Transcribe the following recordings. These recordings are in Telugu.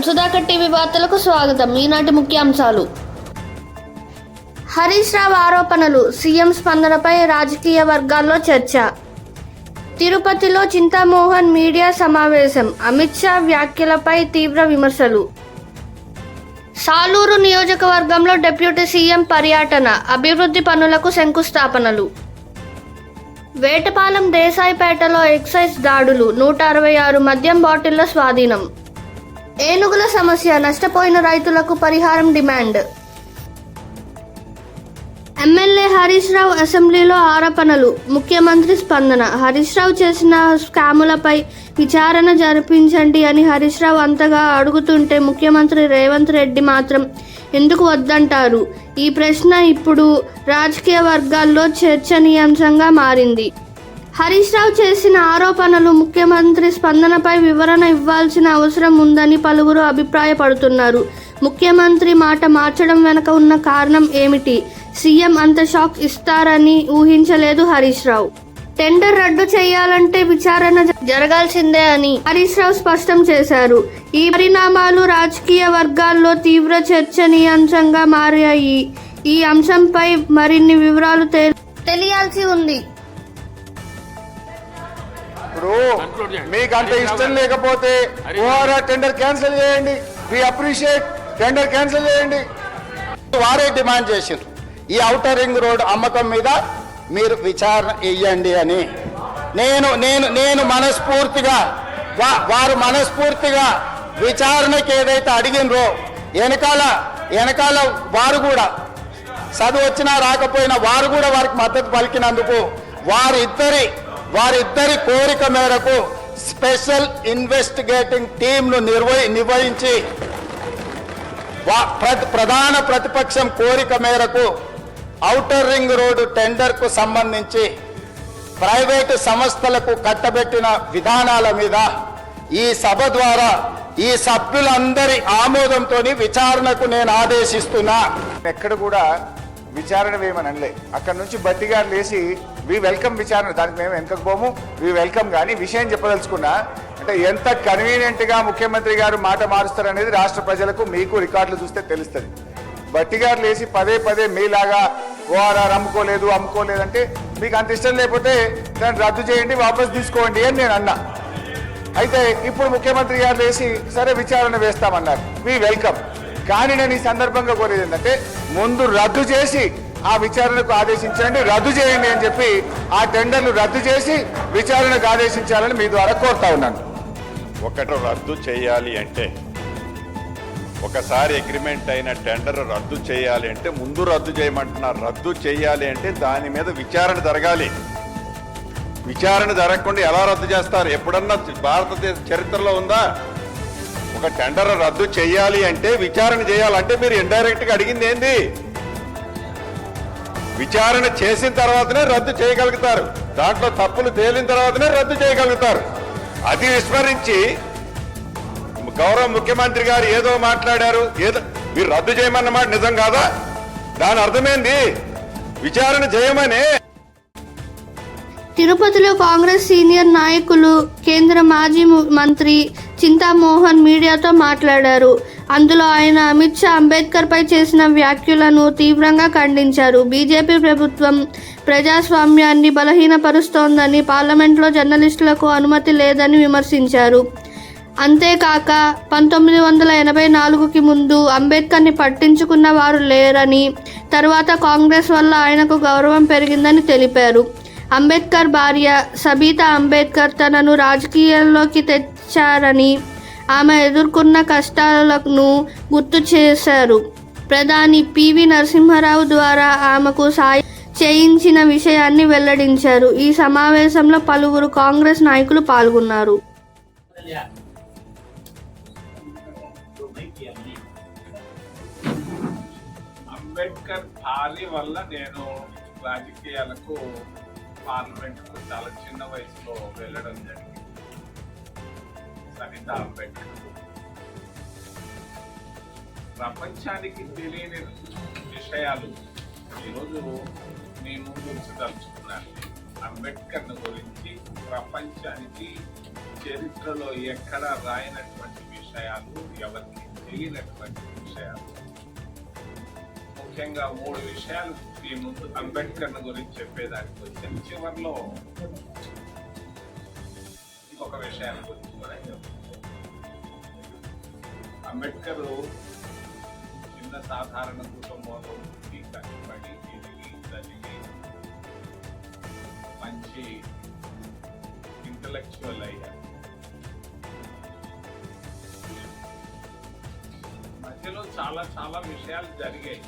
నమస్కారం. సుధాకర్ టీవీ వార్తలకు స్వాగతం. ఈనాటి ముఖ్యాంశాలు. హరీష్ రావు ఆరోపణలు. సీఎం స్పందనపై రాజకీయ వర్గాల్లో చర్చ. తిరుపతిలో చింతామోహన్ మీడియా సమావేశం. అమిత్ షా వ్యాఖ్యలపై తీవ్ర విమర్శలు. సాలూరు నియోజకవర్గంలో డిప్యూటీ సీఎం పర్యటన. అభివృద్ధి పనులకు శంకుస్థాపనలు. వేటపాలెం దేశాయిపేటలో ఎక్సైజ్ దాడులు. నూట అరవై ఆరు మద్యం బాటిళ్ళ స్వాధీనం. ఏనుగుల సమస్య నష్టపోయిన రైతులకు పరిహారం డిమాండ్. ఎమ్మెల్యే హరీష్ రావు అసెంబ్లీలో ఆరోపణలు ముఖ్యమంత్రి స్పందన. హరీష్ రావు చేసిన స్కాములపై విచారణ జరిపించండి అని హరీష్ రావు అంతగా అడుగుతుంటే ముఖ్యమంత్రి రేవంత్ రెడ్డి మాత్రం ఎందుకు వద్దంటారు? ఈ ప్రశ్న ఇప్పుడు రాజకీయ వర్గాల్లో చర్చనీయాంశంగా మారింది. హరీష్ రావు చేసిన ఆరోపణలు ముఖ్యమంత్రి స్పందనపై వివరణ ఇవ్వాల్సిన అవసరం ఉందని పలువురు అభిప్రాయపడుతున్నారు. ముఖ్యమంత్రి మాట మార్చడం వెనుక ఉన్న కారణం ఏమిటి? సీఎం అంత షాక్ ఇస్తారని ఊహించలేదు హరీష్ రావు. టెండర్ రద్దు చేయాలంటే విచారణ జ- జరగాల్సిందే అని హరీష్ రావు స్పష్టం చేశారు. ఈ పరిణామాలు రాజకీయ వర్గాల్లో తీవ్ర చర్చనీయాంశంగా మారాయి. ఈ అంశంపై మరిన్ని వివరాలు తె- తెలియాల్సి ఉంది. ఇప్పుడు మీకు అంత ఇష్టం లేకపోతే ఓఆర్ఆ టెండర్ క్యాన్సిల్ చేయండి. వి అప్రిషియేట్ టెండర్ క్యాన్సిల్ చేయండి. వారే డిమాండ్ చేసిండ్రు. ఈ ఔటర్ రింగ్ రోడ్ అమ్మకం మీద మీరు విచారణ ఇయ్యండి అని. నేను నేను నేను మనస్ఫూర్తిగా వారు మనస్ఫూర్తిగా విచారణకి ఏదైతే అడిగినరో వెనకాల వెనకాల వారు కూడా చదువు వచ్చినా రాకపోయినా వారు కూడా వారికి మద్దతు పలికినందుకు వారిద్దరి వారిద్దరి కోరిక మేరకు స్పెషల్ ఇన్వెస్టిగేటింగ్ టీంను నిర్వహి నిర్వహించి ప్ర- ప్రధాన ప్రతిపక్షం కోరిక మేరకు ఔటర్ రింగ్ రోడ్డు టెండర్కు సంబంధించి ప్రైవేటు సంస్థలకు కట్టబెట్టిన విధానాల మీద ఈ సభ ద్వారా ఈ సభ్యులందరి ఆమోదంతో విచారణకు నేను ఆదేశిస్తున్నా. ఎక్కడ కూడా విచారణ వేయమని అనలే. అక్కడ నుంచి బట్టిగారు లేచి వి వెల్కమ్ విచారణ. దానికి మేము వెనకపోము వి వెల్కమ్ కానీ విషయం చెప్పదలుచుకున్నా అంటే ఎంత కన్వీనియంట్గా ముఖ్యమంత్రి గారు మాట మారుస్తారనేది రాష్ట్ర ప్రజలకు మీకు రికార్డులు చూస్తే తెలుస్తుంది. బట్టిగారు లేచి పదే పదే మీలాగా ఓఆర్ఆర్ అమ్ముకోలేదు అమ్ముకోలేదంటే మీకు అంత ఇష్టం లేకపోతే దాన్ని రద్దు చేయండి వాపస్ తీసుకోండి అని నేను అన్నా. అయితే ఇప్పుడు ముఖ్యమంత్రి గారు లేచి సరే విచారణ వేస్తామన్నారు. వి వెల్కమ్ కానీ నేను ఈ సందర్భంగా కోరేది ఏంటంటే ముందు రద్దు చేసి ఆ విచారణకు ఆదేశించండి రద్దు చేయండి అని చెప్పి ఆ టెండర్ను రద్దు చేసి విచారణకు ఆదేశించాలని మీ ద్వారా కోరుతా ఉన్నాను. ఒకటి రద్దు చేయాలి అంటే ఒకసారి అగ్రిమెంట్ అయిన టెండర్ రద్దు చేయాలి అంటే ముందు రద్దు చేయమంటున్నారు. రద్దు చేయాలి అంటే దాని మీద విచారణ జరగాలి. విచారణ జరగకుండా ఎలా రద్దు చేస్తారు? ఎప్పుడన్నా భారతదేశ చరిత్రలో ఉందా? ఒక టెండర్ రద్దు చేయాలి అంటే విచారణ చేయాలంటే మీరు ఇండైరెక్ట్గా అడిగింది ఏంది? విచారణ చేసిన తర్వాతనే రద్దు చేయగలుగుతారు. దాంట్లో తప్పులు తేలిన తర్వాతనే రద్దు చేయగలుగుతారు. అది విస్మరించి గౌరవ ముఖ్యమంత్రి గారు ఏదో మాట్లాడారు ఏదో మీరు రద్దు చేయమన్నమాట నిజం కాదా? దాని అర్థమేంది? విచారణ చేయమని తిరుపతిలో కాంగ్రెస్ సీనియర్ నాయకులు కేంద్ర మాజీ మంత్రి చింతామోహన్ మీడియాతో మాట్లాడారు. అందులో ఆయన అమిత్ షా అంబేద్కర్పై చేసిన వ్యాఖ్యలను తీవ్రంగా ఖండించారు. బీజేపీ ప్రభుత్వం ప్రజాస్వామ్యాన్ని బలహీనపరుస్తోందని పార్లమెంట్లో జర్నలిస్టులకు అనుమతి లేదని విమర్శించారు. అంతేకాక పంతొమ్మిది వందల ఎనభై నాలుగుకి ముందు అంబేద్కర్ని పట్టించుకున్న వారు లేరని తర్వాత కాంగ్రెస్ వల్ల ఆయనకు గౌరవం పెరిగిందని తెలిపారు. అంబేద్కర్ భార్య సబీతా అంబేద్కర్ తనను రాజకీయాల్లోకి తెచ్చారని ఆమె ఎదుర్కొన్న కష్టాలను గుర్తు చేశారు. ప్రధాని పివి నరసింహారావు ద్వారా ఆమెకు సాయం చేయించిన విషయాన్ని వెల్లడించారు. ఈ సమావేశంలో పలువురు కాంగ్రెస్ నాయకులు పాల్గొన్నారు. అంబేద్కర్ భార్య వల్ల నేను రాజకీయాలకు పార్లమెంట్కు చాలా చిన్న వయసులో వెళ్ళడం జరిగింది. సరిత అంబేద్కర్ ప్రపంచానికి తెలియని విషయాలు ఈరోజు మీ ముందు ఉంచదలుచుకున్నాను అంబేద్కర్ గురించి ప్రపంచానికి చరిత్రలో ఎక్కడ రాయనటువంటి విషయాలు ఎవరికి తెలియనటువంటి విషయాలు? ముఖ్యంగా మూడు విషయాలు ఈ ముందు అంబేద్కర్ గురించి చెప్పేదానికి వచ్చాను చివరిలో ఇంకొక విషయాన్ని గురించి అంబేద్కర్ చిన్న సాధారణ కుటుంబంలో పుట్టి కష్టపడి తిరిగి చదివి మంచి ఇంటలెక్చువల్ అయ్యారు మధ్యలో చాలా చాలా విషయాలు జరిగాయి.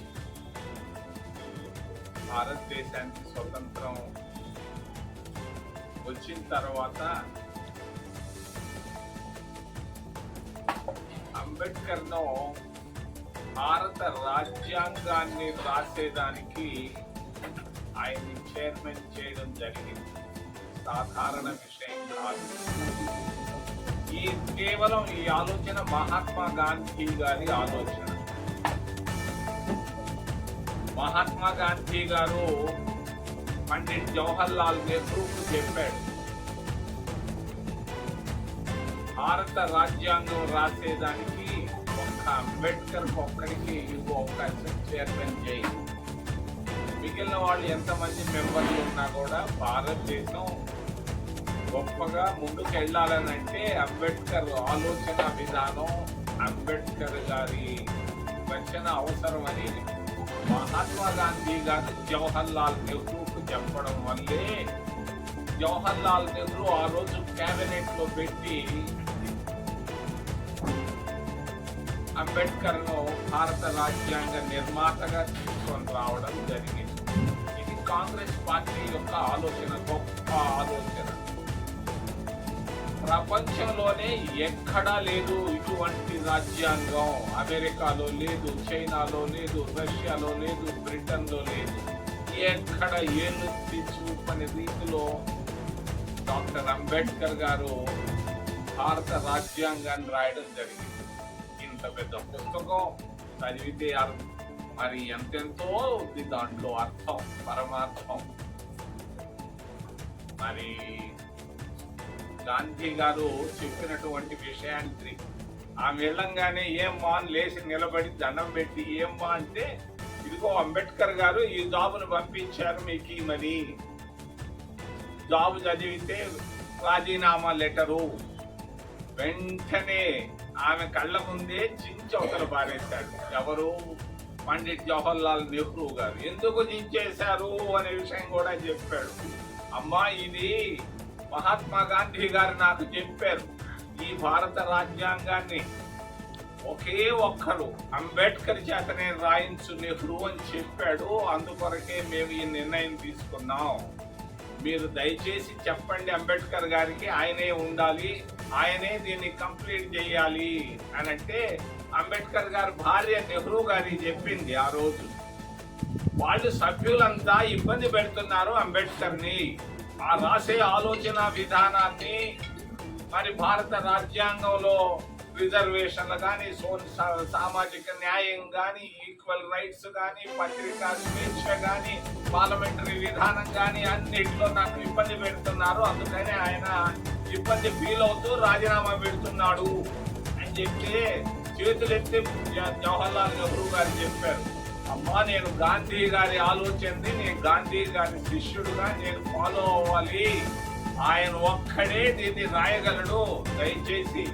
భారతదేశానికి స్వతంత్రం వచ్చిన తర్వాత అంబేద్కర్ను భారత రాజ్యాంగాన్ని రాసేదానికి ఆయన్ని చైర్మన్ చేయడం జరిగింది. సాధారణ విషయం కాదు. ఈ కేవలం ఈ ఆలోచన మహాత్మా గాంధీ గారి ఆలోచన. మహాత్మా గాంధీ గారు పండిట్ జవహర్ లాల్ నెహ్రూకు చెప్పాడు భారత రాజ్యాంగం రాసేదానికి అంబేద్కర్ ఒక్కడికి ఇవ్వు అవకాశం చైర్మన్ చేయి మిగిలిన వాళ్ళు ఎంతమంది మెంబర్లు ఉన్నా కూడా భారతదేశం గొప్పగా ముందుకు వెళ్ళాలనంటే అంబేద్కర్ ఆలోచన విధానం అంబేద్కర్ గారి రచన అవసరమని మహాత్మా గాంధీ గారు జవహర్ లాల్ నెహ్రూకు చెప్పడం వల్లే జవహర్ లాల్ నెహ్రూ ఆ రోజు క్యాబినెట్లో పెట్టి అంబేద్కర్ను భారత రాజ్యాంగ నిర్మాతగా తీసుకొని రావడం జరిగింది. ఇది కాంగ్రెస్ పార్టీ యొక్క ఆలోచన గొప్ప ఆలోచన. ప్రపంచంలోనే ఎక్కడా లేదు ఇటువంటి రాజ్యాంగం. అమెరికాలో లేదు చైనాలో లేదు రష్యాలో లేదు బ్రిటన్లో లేదు. ఎక్కడ ఏనుత్తి చూపని రీతిలో డాక్టర్ అంబేద్కర్ గారు భారత రాజ్యాంగాన్ని రాయడం జరిగింది. ఇంత పెద్ద పుస్తకం చదివితే మరి ఎంతెంతో ఉంది దాంట్లో అర్థం పరమార్థం. మరి గాంధీ గారు చెప్పినటువంటి విషయాన్ని ఆమె వెళ్ళంగానే ఏం మా అని లేచి నిలబడి దండం పెట్టి ఏం మా అంటే ఇదిగో అంబేద్కర్ గారు ఈ జాబును పంపించారు మీకు ఈ మని జాబు చదివితే రాజీనామా లెటరు. వెంటనే ఆమె కళ్ళ ముందే చించి అవతల పారేశాడు. ఎవరు పండిట్ జవహర్ లాల్ నెహ్రూ గారు. ఎందుకు చించేశారు అనే విషయం కూడా చెప్పాడు. అమ్మా ఇది మహాత్మా గాంధీ గారు నాకు చెప్పారు. ఈ భారత రాజ్యాంగాన్ని ఒకే ఒక్కరు అంబేద్కర్ చేతనే రాయించు నెహ్రూ అని చెప్పాడు. అందుకొరకే మేము ఈ నిర్ణయం తీసుకున్నాం. మీరు దయచేసి చెప్పండి అంబేద్కర్ గారికి ఆయనే ఉండాలి ఆయనే దీన్ని కంప్లీట్ చేయాలి అని అంటే అంబేద్కర్ గారి భార్య నెహ్రూ గారి చెప్పింది ఆ రోజు. వాళ్ళు సభ్యులంతా ఇబ్బంది పెడుతున్నారు అంబేద్కర్ని. ఆ రాసే ఆలోచన విధానాన్ని మరి భారత రాజ్యాంగంలో రిజర్వేషన్లు కానీ సో సామాజిక న్యాయం కానీ ఈక్వల్ రైట్స్ కానీ పత్రికా స్వేచ్ఛ కానీ పార్లమెంటరీ విధానం కానీ అన్నిట్లో నాకు ఇబ్బంది పెడుతున్నారు. అందుకని ఆయన ఇబ్బంది ఫీల్ అవుతూ రాజీనామా పెడుతున్నాడు అని చెప్పి చేతులెత్తి ఎత్తి జవహర్ లాల్ నెహ్రూ గారు చెప్పారు. అమ్మా నేను గాంధీ గారి ఆలోచనని నేను గాంధీ గారి శిష్యుడుగా నేను ఫాలో అవ్వాలి. ఆయన ఒక్కడే దీన్ని రాయగలడు. దయచేసి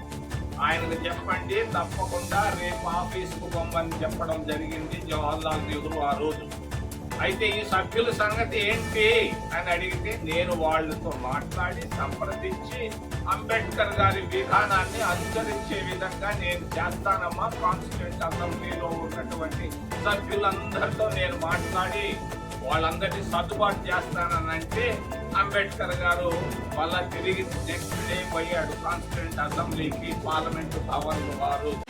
ఆయనకు చెప్పండి తప్పకుండా రేపు ఆఫీస్కు పొమ్మని చెప్పడం జరిగింది జవహర్లాల్ నెహ్రూ ఆ రోజు. అయితే ఈ సభ్యుల సంగతి ఏంటి అని అడిగితే నేను వాళ్ళతో మాట్లాడి సంప్రదించి అంబేద్కర్ గారి విధానాన్ని అనుసరించే విధంగా నేను చేస్తానమ్మా. కాన్స్టిట్యూంట్ అసెంబ్లీలో ఉన్నటువంటి సభ్యులందరితో నేను మాట్లాడి వాళ్ళందరినీ సర్దుబాటు చేస్తానని అంటే అంబేద్కర్ గారు మళ్ళా తిరిగి నెక్స్ట్ డే పోయాడు. కాన్స్టిట్యూంట్ అసెంబ్లీకి పార్లమెంటు భవన్ వారు.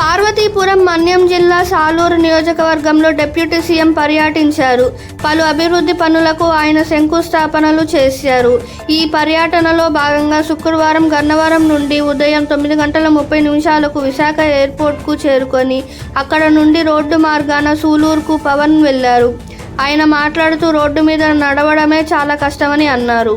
పార్వతీపురం మన్యం జిల్లా సాలూరు నియోజకవర్గంలో డిప్యూటీ సీఎం పర్యటించారు. పలు అభివృద్ధి పనులకు ఆయన శంకుస్థాపనలు చేశారు. ఈ పర్యటనలో భాగంగా శుక్రవారం గన్నవరం నుండి ఉదయం తొమ్మిది గంటల ముప్పై నిమిషాలకు విశాఖ ఎయిర్పోర్ట్కు చేరుకొని అక్కడ నుండి రోడ్డు మార్గాన సూలూరుకు పవన్ వెళ్ళారు. ఆయన మాట్లాడుతూ రోడ్డు మీద నడవడమే చాలా కష్టమని అన్నారు.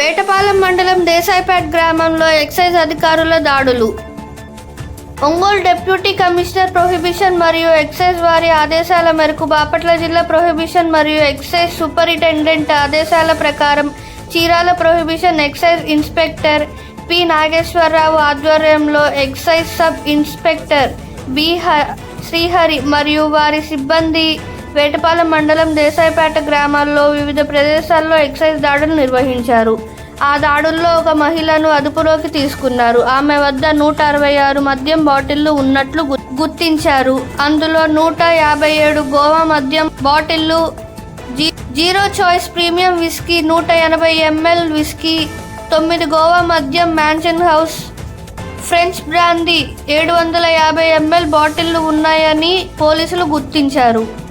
వేటపాలెం మండలం దేశాయిపేట్ గ్రామంలో ఎక్సైజ్ అధికారుల దాడులు. ఒంగోలు డిప్యూటీ కమిషనర్ ప్రొహిబిషన్ మరియు ఎక్సైజ్ వారి ఆదేశాల మేరకు బాపట్ల జిల్లా ప్రొహిబిషన్ మరియు ఎక్సైజ్ సూపరింటెండెంట్ ఆదేశాల ప్రకారం Chirala prohibition excise inspector P Nageswararao ఆధ్వర్యంలో excise sub inspector B Srihari మరియు వారి సిబ్బంది వేటపాలెం మండలం దేశాయిపేట గ్రామాల్లో వివిధ ప్రదేశాల్లో ఎక్సైజ్ దాడులు నిర్వహించారు. ఆ దాడుల్లో ఒక మహిళను అదుపులోకి తీసుకున్నారు. ఆమె వద్ద నూట అరవై ఆరు మద్యం బాటిళ్ళు ఉన్నట్లు గు- గుర్తించారు. అందులో నూట యాభై ఏడు గోవా మద్యం బాటిళ్ళు జీ- జీరో చాయిస్ ప్రీమియం విస్కీ నూట ఎనభై ఎంఎల్ విస్కీ తొమ్మిది గోవా మద్యం మ్యాన్షన్ హౌస్ ఫ్రెంచ్ బ్రాందీ ఏడు వందల యాభై ఎంఎల్ బాటిళ్ళు ఉన్నాయని పోలీసులు గుర్తించారు.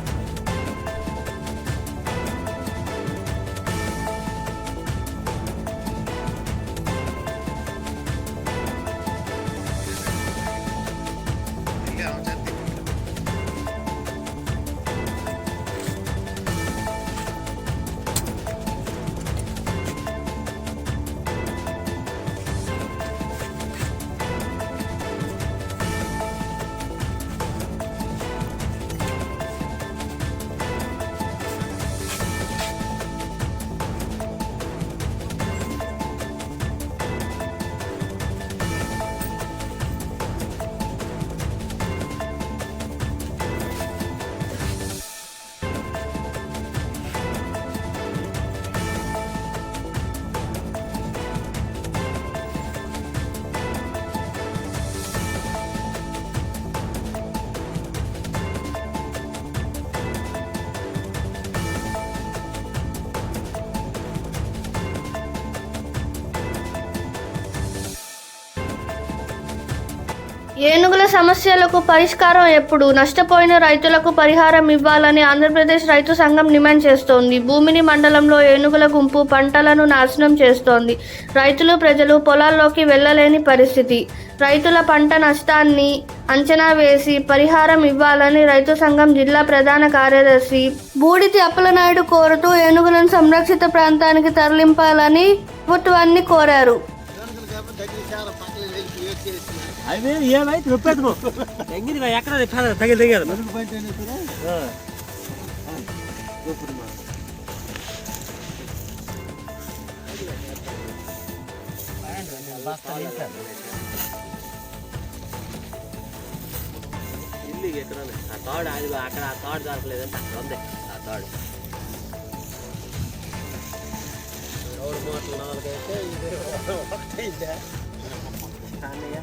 ఏనుగుల సమస్యలకు పరిష్కారం ఎప్పుడు? నష్టపోయిన రైతులకు పరిహారం ఇవ్వాలని ఆంధ్రప్రదేశ్ రైతు సంఘం డిమాండ్ చేస్తోంది. భూమిని మండలంలో ఏనుగుల గుంపు పంటలను నాశనం చేస్తోంది. రైతులు ప్రజలు పొలాల్లోకి వెళ్ళలేని పరిస్థితి. రైతుల పంట నష్టాన్ని అంచనా వేసి పరిహారం ఇవ్వాలని రైతు సంఘం జిల్లా ప్రధాన కార్యదర్శి బూడితి అప్పలనాయుడు కోరుతూ ఏనుగులను సంరక్షిత ప్రాంతానికి తరలింపాలని ప్రభుత్వాన్ని కోరారు. అవి ఏమైతే నొప్పేద్దు ఎంగిది ఎక్కడ తగిలి తెగదు ఇల్లు ఎక్కడ ఆ తాడు అది అక్కడ ఆ తాడు దొరకలేదంటే అక్కడ ఉంది. ఆ తాడు. మోటార్ నాలుగైతే ఇది ఒకటైందా అన్నయ్య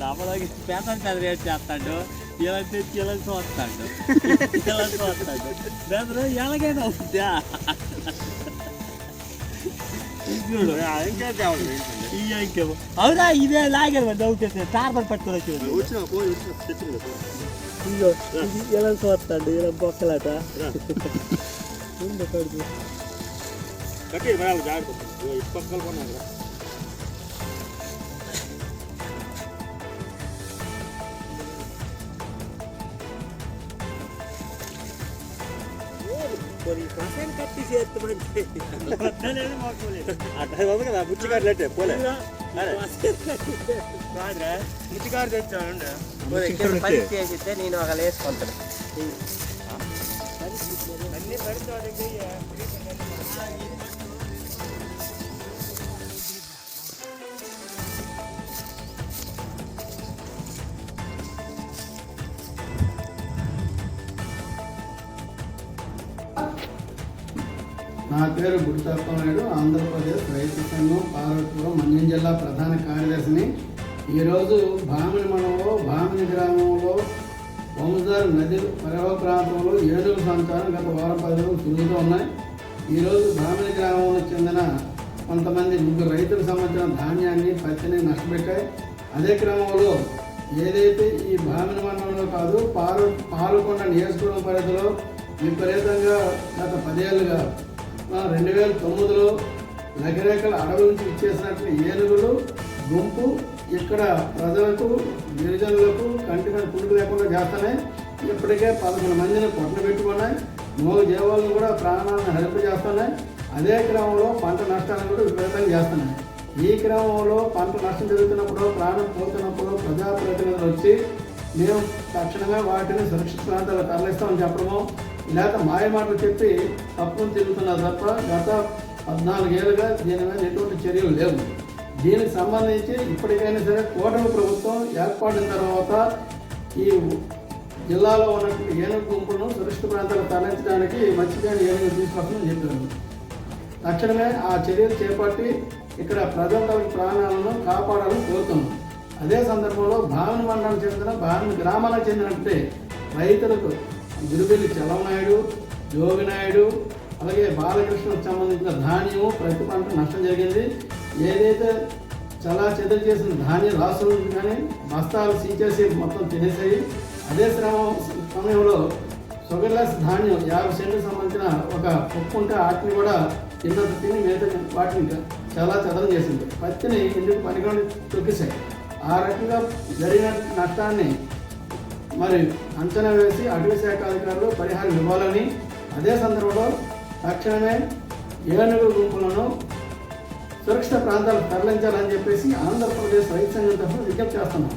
డాబాలోకి పేపర్ రేట్ చేస్తాడు? ఇలా తెచ్చి ఇలా చూస్తాడు. ఇలా చూస్తాడు. దాంట్లో ఎలాగైనా అవుతుందా చూడు ఈ ఇంకేమో అవునా? ఇదే లాగారు మరి టార్బర్ పట్టుకొని వచ్చి చూస్తాడు ఇలా బొక్కలాట. కట్టి జాగ్రత్త. పక్కన కొన్నాను కట్టి చేస్తే కదా బుచ్చిగారు లెట్టే పోలే. బుచ్చిగారు తెచ్చాను పని చేసితే నేను ఒక వేసుకుంటాను. అన్ని పడితే నా పేరు గుడితప్పనాయుడు ఆంధ్రప్రదేశ్ రైతు సంఘం పార్వతీపురం మన్యం జిల్లా ప్రధాన కార్యదర్శిని. ఈరోజు భామిని మండలంలో భామిని గ్రామంలో వంశధార నది పర్యవ ప్రాంతంలో ఏనుగు సంచారం గత వారం పది రోజులు తిరుగుతూ ఉన్నాయి ఈరోజు భామిని గ్రామంలో చెందిన కొంతమంది ముగ్గురు రైతులకు సంబంధించిన ధాన్యాన్ని పత్తిని నష్టపెట్టాయి. అదే క్రమంలో ఏదైతే ఈ భామిని మండలంలో కాదు పాలు పాల్గొండ నియోజకవర్గం పరిధిలో విపరీతంగా గత పదేళ్ళుగా రెండు వేల తొమ్మిదిలో నగరేకల అడవి నుంచి ఇచ్చేసినట్లు ఏనుగులు గుంపు ఇక్కడ ప్రజలకు గిరిజనులకు కంటి మీద పురుగు లేకుండా చేస్తున్నాయి ఇప్పటికే పదకొండు మందిని పొట్టలు పెట్టుకున్నాయి. మూడు జీవాలను కూడా ప్రాణాలను హరింప చేస్తున్నాయి. అదే క్రమంలో పంట నష్టాలను కూడా విపరీతంగా చేస్తున్నాయి. ఈ క్రమంలో పంట నష్టం జరుగుతున్నప్పుడు ప్రాణం పోతున్నప్పుడు ప్రజాప్రతినిధులు వచ్చి మేము తక్షణంగా వాటిని సురక్షిత ప్రాంతాలకు తరలిస్తామని చెప్పడము లేక మాయ మాటలు చెప్పి తప్పును తిరుగుతున్నారు తప్ప గత పద్నాలుగేళ్ళుగా దీని మీద ఎటువంటి చర్యలు లేవు. దీనికి సంబంధించి ఇప్పటికైనా సరే కూటమి ప్రభుత్వం ఏర్పడిన తర్వాత ఈ జిల్లాలో ఉన్నటువంటి ఏనుగు గుంపులను సురక్షిత ప్రాంతాలకు తరలించడానికి మత్స్యకాని ఏనుగు తీసుకొస్తామని చెప్పారు. తక్షణమే ఆ చర్యలు చేపట్టి ఇక్కడ ప్రజల ప్రాణాలను కాపాడాలని కోరుతున్నాం. అదే సందర్భంలో భావన మండలం చెందిన భావన గ్రామాలకు చెందినట్టే రైతులకు గురుబెల్లి చలవనాయుడు జోగినాయుడు అలాగే బాలకృష్ణకు సంబంధించిన ధాన్యం ప్రతి పంట నష్టం జరిగింది. ఏదైతే చాలా చెదలు చేసిన ధాన్యం రాష్ట్రం కానీ బస్తాలు సీచేసి మొత్తం తినేసాయి. అదే శ్రమ సమయంలో షుగర్లెస్ ధాన్యం యాభై సెంట్లకు సంబంధించిన ఒక పప్పు ఉంటే వాటిని కూడా కింద తిని మిగతా వాటిని చాలా చదరం చేసింది. పత్తిని ఇందుకు పనికొని తొక్కేశాయి. ఆ రకంగా జరిగిన నష్టాన్ని మరి అంచనా వేసి అటవీ శాఖ అధికారులు పరిహారం ఇవ్వాలని అదే సందర్భంలో తక్షణమే ఏనుగు గుంపులను సురక్షిత ప్రాంతాలకు తరలించాలని చెప్పేసి ఆంధ్రప్రదేశ్ రైతు సంఘం తరఫున విజ్ఞప్తి చేస్తున్నాం.